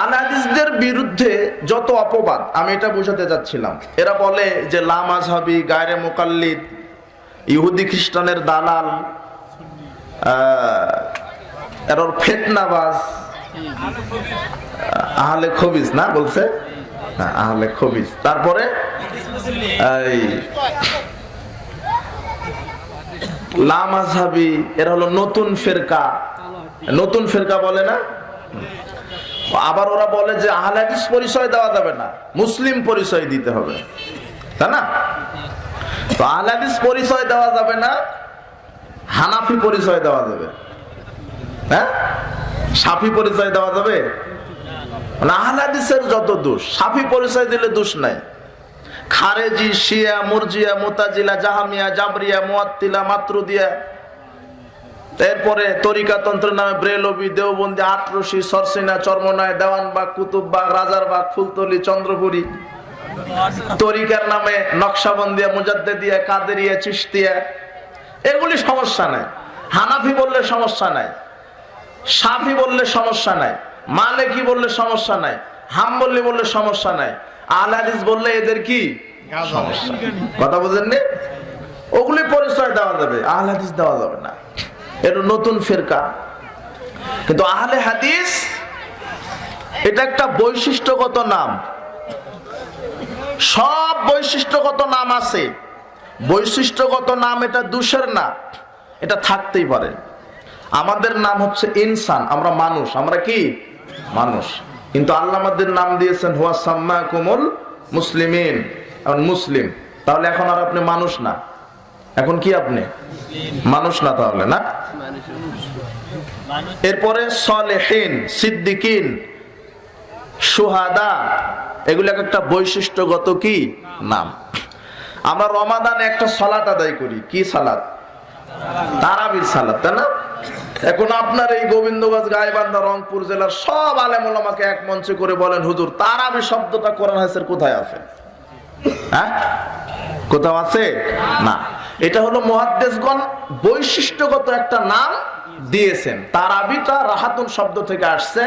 আনাদিসদের বিরুদ্ধে যত অপবাদ, আমি এটা বোঝাতে যাচ্ছিলাম। এরা বলে যে লামাজহাবি গায়রে মোকাল্লিদ, ইহুদি খ্রিস্টানের দালাল এর ফেতনাবাজ আহলে খবিজ না বলছে? আহলে খবিজ। তারপরে লামাজহাবি এরা হলো নতুন ফেরকা। নতুন ফেরকা বলে না? আবার ওরা বলে যে আহলে হাদিস পরিচয় দেওয়া যাবে না, মুসলিম পরিচয় দিতে হবে। তাই না? তো আহলে হাদিস পরিচয় দেওয়া যাবে না, হানাফি পরিচয় দেওয়া যাবে। হ্যাঁ? সাফি পরিচয় দেওয়া যাবে? মানে আহলে যত দোষ, সাফি পরিচয় দিলে দোষ নাই। খারেজি, শিয়া, মুরজিয়া, মোতাজিলা, জাহামিয়া, জাবরিয়া, মুয়াত্তিলা, মাতরুদিয়া এরপরে তরিকাতন্ত্রের নামে ব্রেলবি দেওবন্দি আটরশি সরসিনা চর্মনায় দেওয়ানবাগ কুতুববাগ রাজারবাগ ফুলতলি চন্দ্রপুরী। তরিকার নামে নকশাবন্দিয়া মুজাদ্দেদিয়া কাদেরিয়া চিস্তিয়া এগুলি সমস্যা নাই। হানাফি বললে সমস্যা নাই। সাফি বললে সমস্যা নাই। মালেকি বললে সমস্যা নাই। হাম্বল্লি বললে সমস্যা নাই। আলহাদিস বললে এদের কি? সমস্যা। কথা বুঝেননি? ওগুলি পরিচয় দেওয়া যাবে। আহলাদিস দেওয়া যাবে না। এটা নতুন ফেরকা। কিন্তু আহলে হাদিস, এটা একটা বৈশিষ্ট্যগত নাম। সব বৈশিষ্ট্যগত নাম আছে। বৈশিষ্ট্যগত নাম এটা দুষের না, এটা থাকতেই পারে। আমাদের নাম হচ্ছে ইনসান, আমরা মানুষ। আমরা কি? মানুষ। কিন্তু আল্লাহ আমাদের নাম দিয়েছেন, হুয়া সাম্মা কুমল মুসলিমিন মুসলিম। তাহলে এখন আর আপনি মানুষ না। এখন কি আপনি? মানুষ না তাহলে, না? এরপরে সলেহীন, সিদ্দিকিন, সুহাদা এগুলো এক একটা বৈশিষ্ট্যগত কি? নাম। আমরা রমাদানে একটা সালাত আদায় করি। কি সালাত? তারাবির সালাত, তাই না? এখন আপনার এই গোবিন্দগঞ্জ, গাইবান্ধা, রংপুর জেলার সব আলেম ওলামাকে এক মঞ্চে করে বলেন, হুজুর, তারাবি শব্দটা কোরআন হাসের কোথায় আছে? হ্যাঁ? কোথাও আছে? না। এটা হলো মহাদ্দেশগণ বৈশিষ্ট্যগত একটা নাম দিয়েছেন। তারাবিটা রাহাতুন শব্দ থেকে আসছে,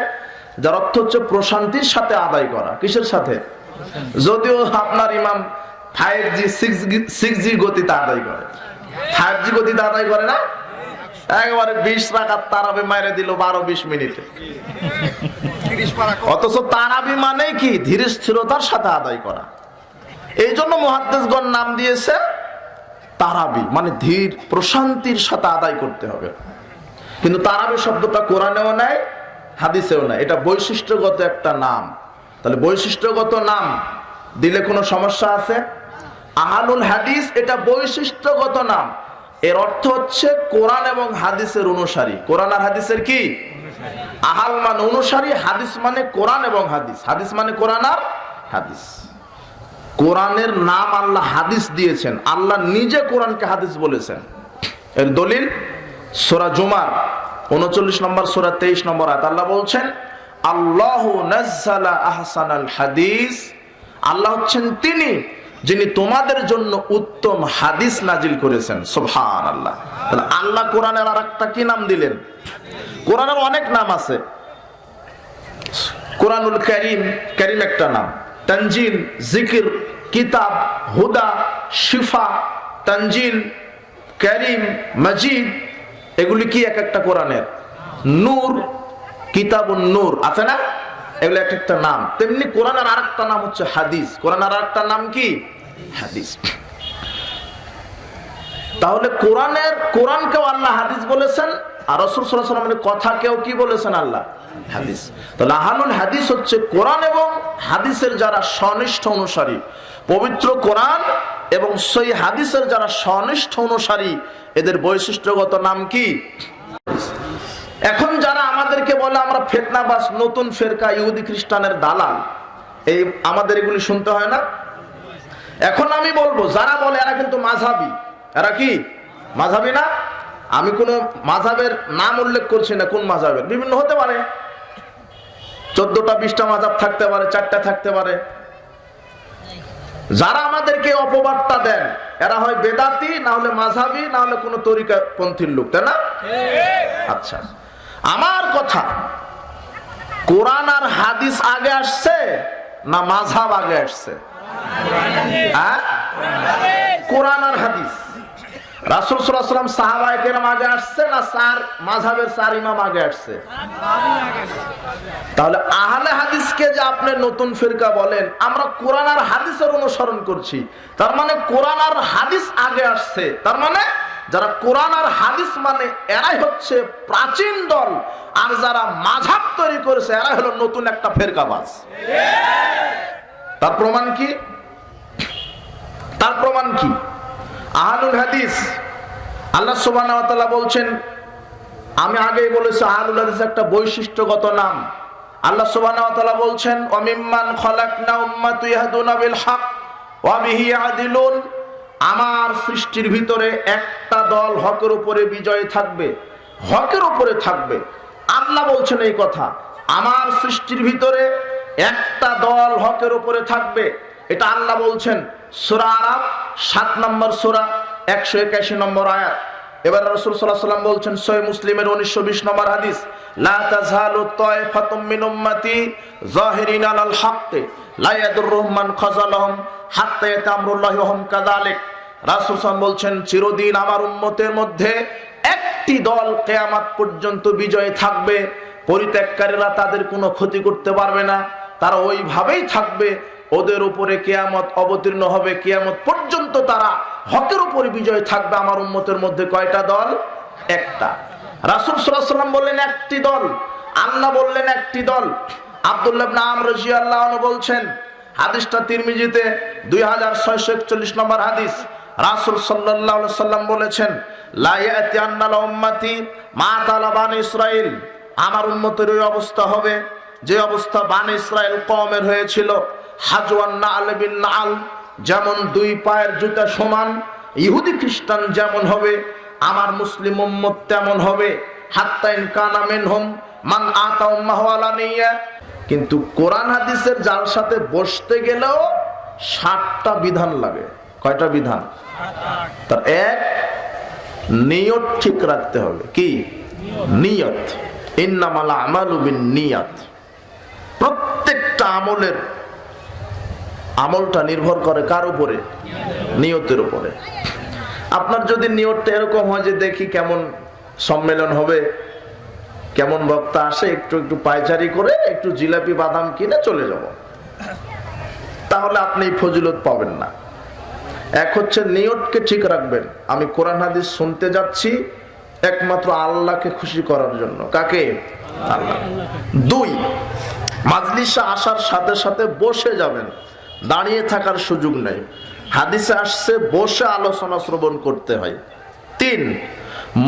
যার অর্থ হচ্ছে প্রশান্তির সাথে আদায় করা। কিসের সাথে? যদিও আপনার ইমাম five G six six G গতিতে আদায় করে। ফাইভ জি গতিতে আদায় করে না? একেবারে বিশ রাখার তারাবি মাইরে দিল বারো, বিশ মিনিটে। অথচ তারাবি মানে কি? ধীর স্থিরতার সাথে আদায় করা। এই জন্য মহাদ্দেশগণ নাম দিয়েছে তারাবি মানে ধীর প্রশান্তির সাথে আদায় করতে হবে। কিন্তু তারাবি শব্দটা কোরআনেও নাই, হাদিসেও নাই। এটা বৈশিষ্ট্যগত একটা নাম। তাহলে বৈশিষ্ট্যগত নাম দিলে কোনো সমস্যা আছে? আহালুল হাদিস এটা বৈশিষ্ট্যগত নাম। এর অর্থ হচ্ছে কোরআন এবং হাদিসের অনুসারী। কোরআন আর হাদিসের কি? আহাল মানে অনুসারী, হাদিস মানে কোরআন এবং হাদিস। হাদিস মানে কোরআন আর হাদিস। কোরআনের নাম আল্লাহ হাদিস দিয়েছেন। আল্লাহ নিজে কোরআনকে হাদিস বলেছেন। এর দলিল সোরা জুমার, উনচল্লিশ নম্বর সোরা, তেইশ নম্বর আয়াত। আল্লাহ বলছেন, আল্লাহ নাজ্জালা আহসানাল হাদিস। আল্লাহ হচ্ছেন তিনি যিনি তোমাদের জন্য উত্তম হাদিস নাজিল করেছেন। সুবহান আল্লাহ আল্লাহ কোরআনের আর একটা কি নাম দিলেন? কোরআনের অনেক নাম আছে। কোরআনুল করিম করিম একটা নাম। তঞ্জিল জিকির, কিতাব, হুদা, শিফা তঞ্জিল করিম মজিদ, এগুলি কি এক একটা কোরআনের? নূর কিতাব নূর, আছে না? এগুলো এক একটা নাম। তেমনি কোরআনের আর একটা নাম হচ্ছে হাদিস। কোরআনের আর একটা নাম কি? হাদিস। তাহলে কোরআনের, কোরআনকেও আল্লাহ হাদিস বলেছেন, আর রসুল সাল্লামের কথাকেও কি বলেছেন আল্লাহ? হাদিস। তাহলে আহানুল হাদিস হচ্ছে কোরআন এবং হাদিসের যারা সনিষ্ঠ অনুসারী, পবিত্র কোরআন এবং সেই হাদিসের যারা সনিষ্ঠ অনুসারী, এদের বৈশিষ্ট্যগত নাম কি? এখন যারা আমাদেরকে বলে আমরা ফেতনাবাস নতুন ফেরকা, ইহুদি খ্রিস্টানের দালাল, এই আমাদের এগুলি শুনতে হয় না? এখন আমি বলব, যারা বলে এরা কিন্তু মাঝাবি এরা কি? মাঝাবি না? আমি কোন মাঝাবের নাম উল্লেখ করছি না, কোন মাঝাবের বিভিন্ন হতে পারে। চোদ্দটা বিশটা মাঝাব থাকতে পারে চারটা থাকতে পারে। যারা আমাদেরকে অপবাদটা দেন এরা হয় বেদাতি না হলে মাঝাবি না হলে কোনো তরিকা পন্থীর লোক তাই না? আচ্ছা আমার কথা কোরআন আর হাদিস আগে আসছে না মাঝহাব আগে আসছে? হ্যাঁ? কোরআন আর হাদিস। আগে আসছে না সার মাঝহাবের চার ইমাম আগে আসছে? তাহলে হাদিসকে যে আপনি নতুন বলেন, আমরা আর হাদিসের অনুসরণ করছি। তার মানে আর হাদিস আগে আসছে। তার মানে যারা কোরআন আর হাদিস মানে এরাই হচ্ছে প্রাচীন দল, আর যারা মাঝাব তৈরি করেছে, এরাই হলো নতুন একটা ফেরকাবাজ। তার প্রমাণ কি? তার প্রমাণ কি? আহানুল হাদিস। আল্লাহ তাআলা বলছেন, আমি আগেই বলেছি আহলুল হাদিস একটা বৈশিষ্ট্যগত নাম। আল্লাহ তাআলা বলছেন অমিম্মান খলাকনা উম্মাতু ইয়াহদুনা বিল হক, ওয়া বিহি ইয়াদিলুন। আমার সৃষ্টির ভিতরে একটা দল হকের উপরে বিজয় থাকবে, হকের উপরে থাকবে। আল্লাহ বলছেন এই কথা। আমার সৃষ্টির ভিতরে একটা দল হকের উপরে থাকবে, এটা আল্লাহ বলছেন। সূরা আরাব সাত নম্বর সূরা, একশো একাশি নম্বর আয়াত। এবার রাসূল সাল্লাল্লাহু আলাইহি ওয়াসাল্লাম বলছেন, সহিহ মুসলিমের 1920 নম্বর হাদিস আলাল বলছেন, চিরদিন আমার উম্মতের মধ্যে একটি দল কিয়ামত পর্যন্ত বিজয় থাকবে, পরিত্যাগকারীরা তাদের কোনো ক্ষতি করতে পারবে না, তারা ওইভাবেই থাকবে ওদের উপরে কেয়ামত অবতীর্ণ হবে, কেয়ামত পর্যন্ত তারা হকের উপরে বিজয় থাকবে আমার উন্মতের মধ্যে কয়টা দল? একটা। রাসুল সাল্লাম বললেন, একটি দল। আল্লাহ বললেন, একটি দল। আব্দুল্লাহ নাম আল্লাহ বলছেন, হাদিসটা তিরমিজিতে দুই হাজার ছয়শো একচল্লিশ নম্বর হাদিস। রাসুল সাল্লাহ সাল্লাম বলেছেন লাইয়াতি আন্নাল উম্মাতি মা তালাবান ইসরাইল আমার উন্মতের ওই অবস্থা হবে, যে অবস্থা বান ইসরায়েল কমের হয়েছিল। হাজওয়ান নাল বিন নাল যেমন দুই পায়ের জুতা সমান, ইহুদি খ্রিস্টান যেমন হবে, আমার মুসলিম উম্মত তেমন হবে হাত্তাইন কানা মিনহুম, মান আতা উম্মাহু আলানিয়া কিন্তু কোরআন হাদিসের যার সাথে বসতে গেলেও ষাটটা বিধান লাগে। কয়টা বিধান? তার এক, নিয়ত ঠিক রাখতে হবে। কি? নিয়ত। ইন্নামাল আমালু বিন নিয়াত। প্রত্যেকটা আমলের আমলটা নির্ভর করে কার উপরে? নিয়তের উপরে। আপনার যদি নিয়তটা এরকম হয় যে দেখি কেমন সম্মেলন হবে, কেমন বক্তা আসে, একটু একটু পায়চারি করে একটু জিলাপি বাদাম কিনে চলে যাব। তাহলে আপনি ফজিলত পাবেন না। এক হচ্ছে নিয়তকে ঠিক রাখবেন। আমি কোরআন হাদিস শুনতে যাচ্ছি একমাত্র আল্লাহকে খুশি করার জন্য। কাকে? আল্লাহ। দুই, মাজলিসে আসার সাথে সাথে বসে যাবেন। দাঁড়িয়ে থাকার সুযোগ নেই। হাদিসে আসছে, বসে আলোচনা শ্রবণ করতে হয়। তিন,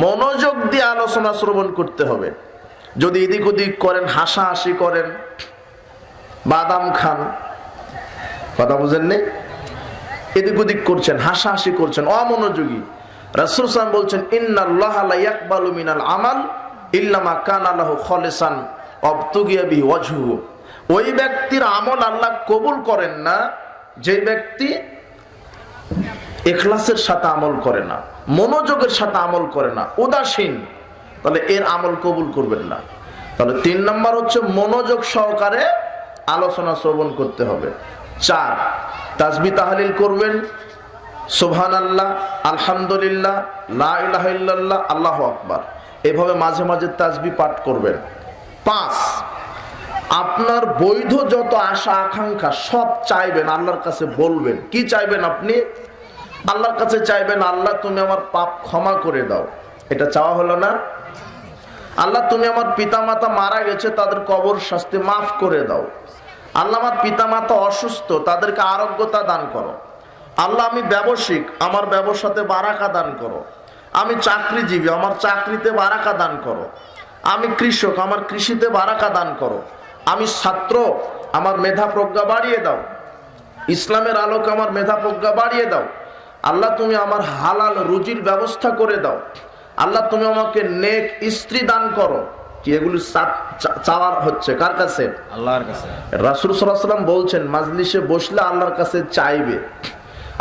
মনোযোগ দিয়ে আলোচনা শ্রবণ করতে হবে। যদি এদিক ওদিক করেন, হাসাহাসি করেন, বাদাম খান, কথা বুঝেন নেই এদিক ওদিক করছেন, হাসাহাসি করছেন, অমনোযোগী। রাসূল সাল্লাম বলছেন, ইন্নাল্লাহ আমাল ইল্লামা কানা লাহু খালিসান অবতুগিয়া বিহি ওয়াজহুহু। ওই ব্যক্তির আমল আল্লাহ কবুল করেন না, যে ব্যক্তি এখলাসের সাথে আমল করে না, মনোযোগের সাথে আমল করে না, উদাসীন, তাহলে এর আমল কবুল করবেন না। তাহলে তিন নম্বর হচ্ছে মনোযোগ সহকারে আলোচনা শ্রবণ করতে হবে। চার তাজবি তাহালিল করবেন। সোহান আল্লাহ আলহামদুলিল্লাহ আল্লাহ আকবার। এভাবে মাঝে মাঝে তাজবি পাঠ করবেন। পাঁচ আপনার বৈধ যত আশা, আকাঙ্ক্ষা সব চাইবেন, আল্লাহর কাছে বলবেন। কি চাইবেন আপনি? আল্লাহর কাছে চাইবেন, আল্লাহ তুমি আমার পাপ ক্ষমা করে দাও। এটা চাওয়া হলো না? আল্লাহ তুমি আমার পিতামাতা মারা গেছে, তাদের কবর শাস্তি মাফ করে দাও। আল্লাহ আমার পিতামাতা অসুস্থ, তাদেরকে আরোগ্যতা দান করো। আল্লাহ আমি ব্যবসায়িক, আমার ব্যবসাতে বারাকা দান করো। আমি চাকরিজীবী, আমার চাকরিতে বারাকা দান করো। আমি কৃষক, আমার কৃষিতে বারাকা দান করো। আমি ছাত্র আমার মেধা প্রজ্ঞা বাড়িয়ে দাও। ইসলামের আলোকে আমার মেধা প্রজ্ঞা বাড়িয়ে দাও। আল্লাহ তুমি আমার হালাল রুজির ব্যবস্থা করে দাও। আল্লাহ তুমি আমাকে নেক স্ত্রী দান করো। কি এগুলি চাওয়ার হচ্ছে? কার কাছে? আল্লাহর কাছে। রাসুল সাল্লাম বলছেন মাজলিসে বসলে আল্লাহর কাছে চাইবে।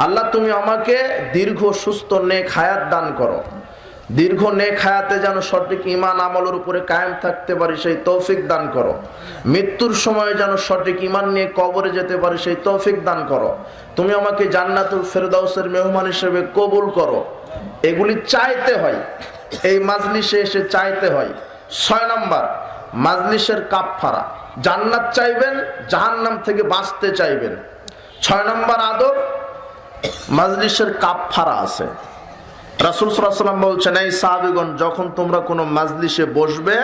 আল্লাহ তুমি আমাকে দীর্ঘ সুস্থ নেক হায়াত দান করো। দীর্ঘ নেক হায়াতে যেন সঠিক ইমান আমলের উপরে কায়েম থাকতে পারি, সেই তৌফিক দান করো। মৃত্যুর সময়ে যেন সঠিক ইমান নিয়ে কবরে যেতে পারি, সেই তৌফিক দান করো। তুমি আমাকে জান্নাতুল ফেরদাউসের মেহমান হিসেবে কবুল করো। এগুলি চাইতে হয়। এই মাজলিসে এসে চাইতে হয়। ছয় নম্বর, মাজলিসের কাপফারা জান্নাত চাইবেন, জাহান্নাম থেকে বাঁচতে চাইবেন। ছয় নম্বর আদব, মাজলিসের কাপফারা আছে। রাসুল সাল্লাম বলছেন, এই সাহাবিগণ, যখন তোমরা কোনো মাজলিসে বসবে,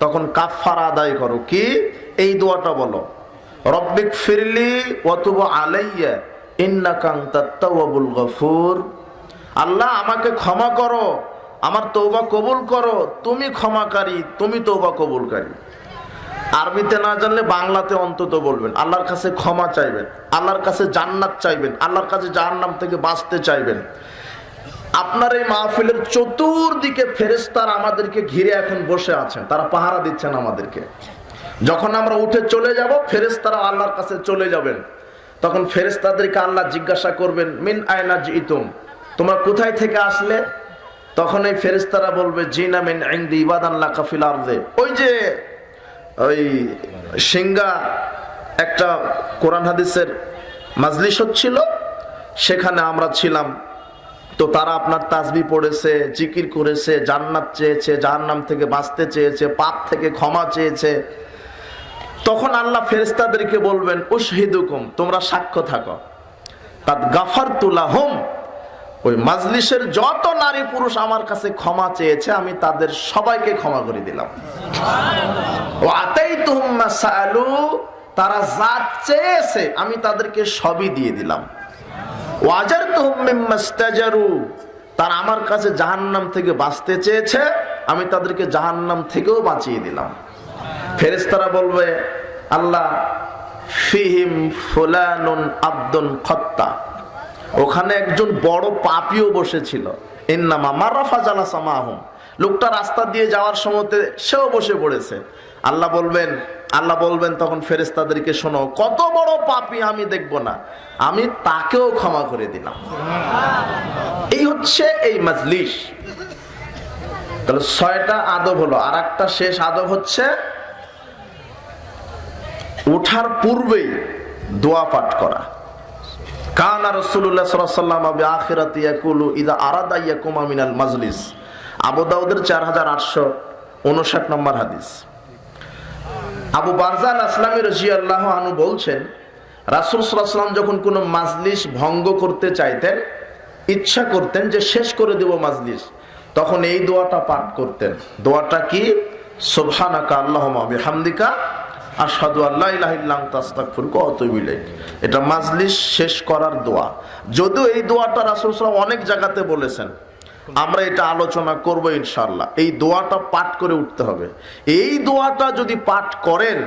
তখন কাফার আদায় করো। কি? এই দোয়াটা বলো। রব্বিক ফিরলি অতুব আলাইয়া, ইন্নাকাং তাত্তাওয়াবুল গফুর। আল্লাহ, আমাকে ক্ষমা করো, আমার তৌবা কবুল করো। তুমি ক্ষমাকারী, তুমি তৌবা কবুলকারী। আরবিতে না জানলে বাংলাতে অন্তত বলবেন। আল্লাহর কাছে ক্ষমা চাইবেন, আল্লাহর কাছে জান্নাত চাইবেন, আল্লাহর কাছে জাহান্নাম থেকে বাঁচতে চাইবেন। আপনার এই মাহফিলের চতুর্দিকে ফেরেস্তার আমাদেরকে ঘিরে এখন বসে আছেন। তারা পাহারা দিচ্ছেন আমাদেরকে। যখন আমরা উঠে চলে যাব ফেরেস্তারা আল্লাহর কাছে চলে যাবেন। তখন ফেরেস্তাদেরকে আল্লাহ জিজ্ঞাসা করবেন, মিন আয়না ইতুম তোমরা কোথায় থেকে আসলে? তখন এই ফেরেস্তারা বলবে জিনা মিন ইনদি ইবাদাল্লাহ কাফিল আরদে। ওই যে, ওই সিঙ্গা একটা কোরআন হাদিসের মাজলিস হচ্ছিল, সেখানে আমরা ছিলাম। তো তারা আপনার তাজবি পড়েছে, জিকির করেছে, জান্নাত চেয়েছে, জাহান্নাম থেকে বাঁচতে চেয়েছে, পাপ থেকে ক্ষমা চেয়েছে। তখন আল্লাহ ফেরেস্তাদেরকে বলবেন, উশহিদুকুম, তোমরা সাক্ষ্য থাকো। তাত গাফার তুলা হোম ওই মাজলিসের যত নারী পুরুষ আমার কাছে ক্ষমা চেয়েছে, আমি তাদের সবাইকে ক্ষমা করে দিলাম। ও আতাই তুহুম্মা সালু তারা যা চেয়েছে, আমি তাদেরকে সবই দিয়ে দিলাম। ওয়াজার তুহুম্মাস্তাজারু তারা আমার কাছে জাহান্নাম থেকে বাঁচতে চেয়েছে, আমি তাদেরকে জাহান্নাম থেকেও বাঁচিয়ে দিলাম। ফেরেশতারা বলবে, আল্লাহ, ফিহিম ফুলানুন আব্দুন খত্তা, ওখানে একজন বড় পাপিও বসেছিল, ইন্নামা মারাফা জালা সামাহুম লোকটা রাস্তা দিয়ে যাওয়ার সময়তে সেও বসে পড়েছে। আল্লাহ বলবেন আল্লাহ বলবেন তখন ফেরেস্তাদেরকে শোনো কত বড় পাপি আমি দেখব না। আমি তাকেও ক্ষমা করে দিলাম। এই হচ্ছে এই মাজলিস। তাহলে ছয়টা আদব হলো। আর একটা শেষ আদব হচ্ছে উঠার পূর্বেই দোয়া পাঠ করা। কানা রসুল্লাহ সাল্লাম আবি আখিরাতি ইয়াকুলু ইদা আরাদা ইয়াকুমা মিনাল মাজলিস। আবু দাউদের চার হাজার আটশো উনষাট নম্বর হাদিস। আবু বারজান আসলামী রজিয়াল্লাহ আনু বলছেন, রাসুল সাল্লাম যখন কোনো মাজলিস ভঙ্গ করতে চাইতেন, ইচ্ছা করতেন যে শেষ করে দেব মাজলিস, তখন এই দোয়াটা পাঠ করতেন। দোয়াটা কি? সোভানাকা আল্লাহ আল্লাহ অতবিলেক এটা মাজলিস শেষ করার দোয়া। যদিও এই দোয়াটা রাসুল সাল্লাম অনেক জায়গাতে বলেছেন আমরা এটা আলোচনা করব ইনশাল্লাহ এই দোয়াটা পাঠ করে উঠতে হবে। এই দোয়াটা যদি পাঠ করেন,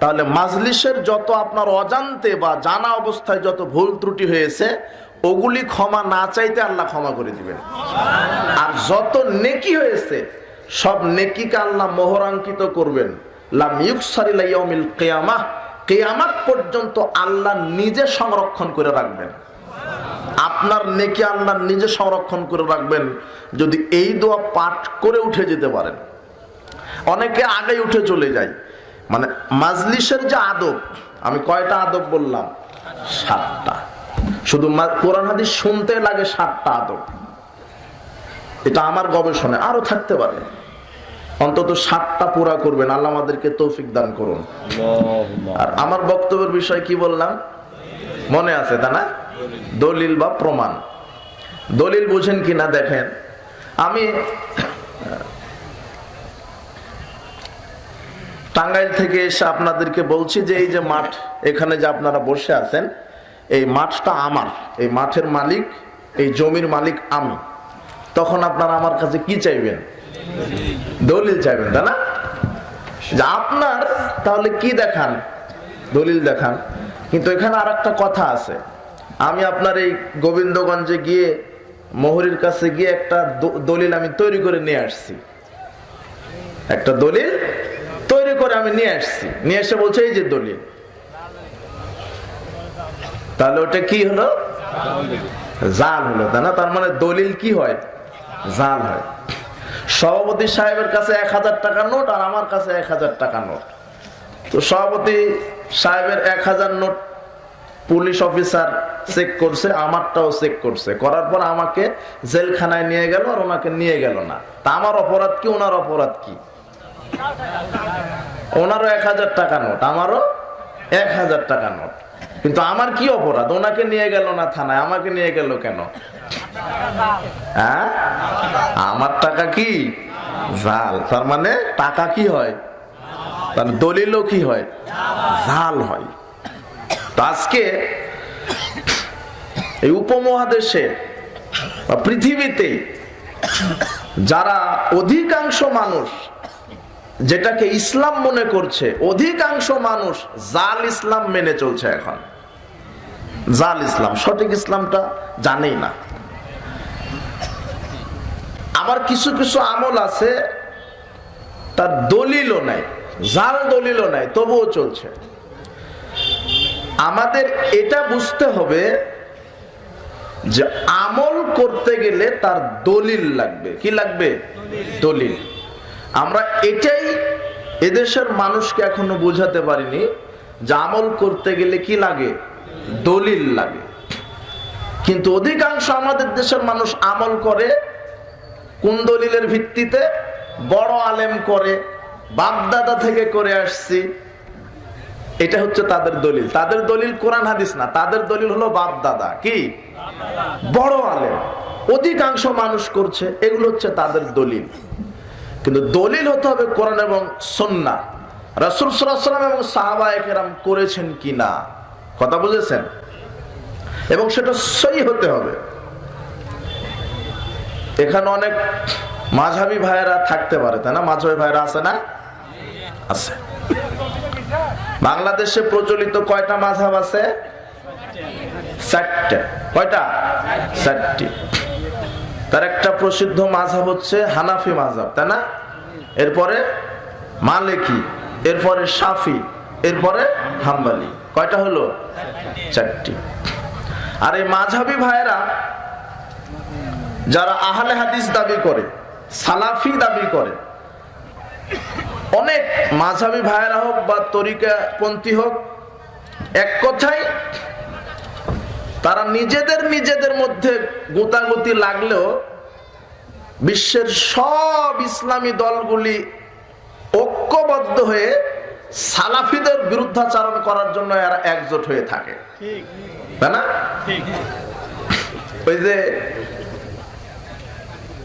তাহলে মাজলিসের যত আপনার অজান্তে বা জানা অবস্থায় যত ভুল ত্রুটি হয়েছে, ওগুলি ক্ষমা না চাইতে আল্লাহ ক্ষমা করে দিবেন। আর যত নেকি হয়েছে, সব নেকিকে আল্লাহ মোহরাঙ্কিত করবেন। কিয়ামাহ, কিয়ামাত পর্যন্ত আল্লাহ নিজে সংরক্ষণ করে রাখবেন। আপনার নেকি আল্লাহ নিজে সংরক্ষণ করে রাখবেন যদি এই দোয়া পাঠ করে উঠে যেতে পারেন। অনেকে আগে উঠে চলে যায়। মানে মাজলিসের যে আদব আমি কয়টা আদব বললাম? সাতটা। শুধু কোরআন হাদিস শুনতে লাগে সাতটা আদব। এটা আমার গবেষণায় আরও থাকতে পারে। অন্তত সাতটা পুরা করবেন আল্লাহ আমাদেরকে তৌফিক দান করুন। আর আমার বক্তব্যের বিষয় কি বললাম? মনে আছে তা না? দলিল বা প্রমাণ। দলিল বুঝেন কি না দেখেন। আমি, টাঙ্গাইল থেকে এসে আপনাদেরকে বলছি যে এই যে মাঠ, এখানে যে আপনারা বসে আছেন, এই মাঠটা আমার, এই মাঠের মালিক, এই জমির মালিক আমি। তখন আপনারা আমার কাছে কি চাইবেন? দলিল চাইবেন, তাই না? আপনার, তাহলে কি দেখান? দলিল দেখান। কিন্তু এখানে আর কথা আছে। আমি আপনার এই গোবিন্দগঞ্জে গিয়ে, মোহরির কাছে গিয়ে একটা দলিল আমি তৈরি করে নিয়ে আসছি। একটা দলিল তৈরি করে আমি নিয়ে আসছি। নিয়ে এসে বলছে, এই যে দলিল। তাহলে ওটা কি হলো? জাল হলো, তাই না? তার মানে দলিল কি হয়? জাল হয়। সভাপতি সাহেবের কাছে এক হাজার টাকা নোট আর আমার কাছে এক হাজার টাকা নোট। তো সভাপতি সাহেবের এক হাজার নোট পুলিশ অফিসার চেক করছে, আমারটাও চেক করছে। করার পর আমাকে জেলখানায় নিয়ে গেল আর ওনাকে নিয়ে গেল না। তা আমার অপরাধ কি, ওনার অপরাধ কি? ওনারও এক হাজার টাকা নোট, আমারও এক হাজার টাকা নোট। কিন্তু আমার কি অপরাধ? ওনাকে নিয়ে গেল না থানায়, আমাকে নিয়ে গেল কেন? হ্যাঁ? আমার টাকা কি? জাল। তার মানে টাকা কি হয়? তার দলিলও কি হয়? জাল হয়। আজকে এই উপমহাদেশে বা পৃথিবীতে যারা অধিকাংশ মানুষ যেটাকে ইসলাম মনে করছে, অধিকাংশ মানুষ জাল ইসলাম মেনে চলছে এখন। জাল ইসলাম, সঠিক ইসলামটা জানেই না। আবার কিছু কিছু আমল আছে, তার দলিলও নাই, জাল দলিলও নাই, তবুও চলছে। আমাদের এটা বুঝতে হবে যে আমল করতে গেলে তার দলিল লাগবে। কি লাগবে? দলিল। আমরা এটাই এদেশের মানুষকে এখনও বোঝাতে পারিনি যে আমল করতে গেলে কি লাগে? দলিল লাগে। কিন্তু অধিকাংশ আমাদের দেশের মানুষ আমল করে কোন দলিলের ভিত্তিতে? বড় আলেম করে, বাপদাদা থেকে করে আসছি। এটা হচ্ছে তাদের দলিল। তাদের দলিল কোরআন হাদিস না, তাদের দলিল হলো বাপ দাদা, কি? বড় আলেম। অধিকাংশ মানুষ করছে, এগুলো হচ্ছে তাদের দলিল। কিন্তু দলিল হতে হবে কোরআন এবং সন্না। রাসুল সাল্লাম এবং সাহাবা একরাম করেছেন কি না? কথা বুঝেছেন? এবং সেটা সই হতে হবে। এখানে অনেক মাঝাবি ভাইয়েরা থাকতে পারে, তাই না? মাঝাবি ভাইয়েরা আছে না? আছে। বাংলাদেশে প্রচলিত কয়টা মাঝাব আছে? কয়টা? তার একটা প্রসিদ্ধ মাঝাব হচ্ছে হানাফি মাঝাব তাই না? এরপরে মালিকি, এরপরে সাফি এরপরে হাম্বালি। কয়টা হলো? চারটি। আর এই মাঝাবি ভাইয়েরা, যারা আহলে হাদিস দাবি করে, সালাফি দাবি করে অনেক মাঝাবি ভাইয়েরা হোক বা তরিকাপন্থী হোক এক কথায় তারা নিজেদের নিজেদের মধ্যে গোতাগুতি লাগলেও বিশ্বের সব ইসলামী দলগুলি ঐক্যবদ্ধ হয়ে সালাফিদের বিরুদ্ধাচারণ করার জন্য এরা একজোট হয়ে থাকে। তাই না? ওই যে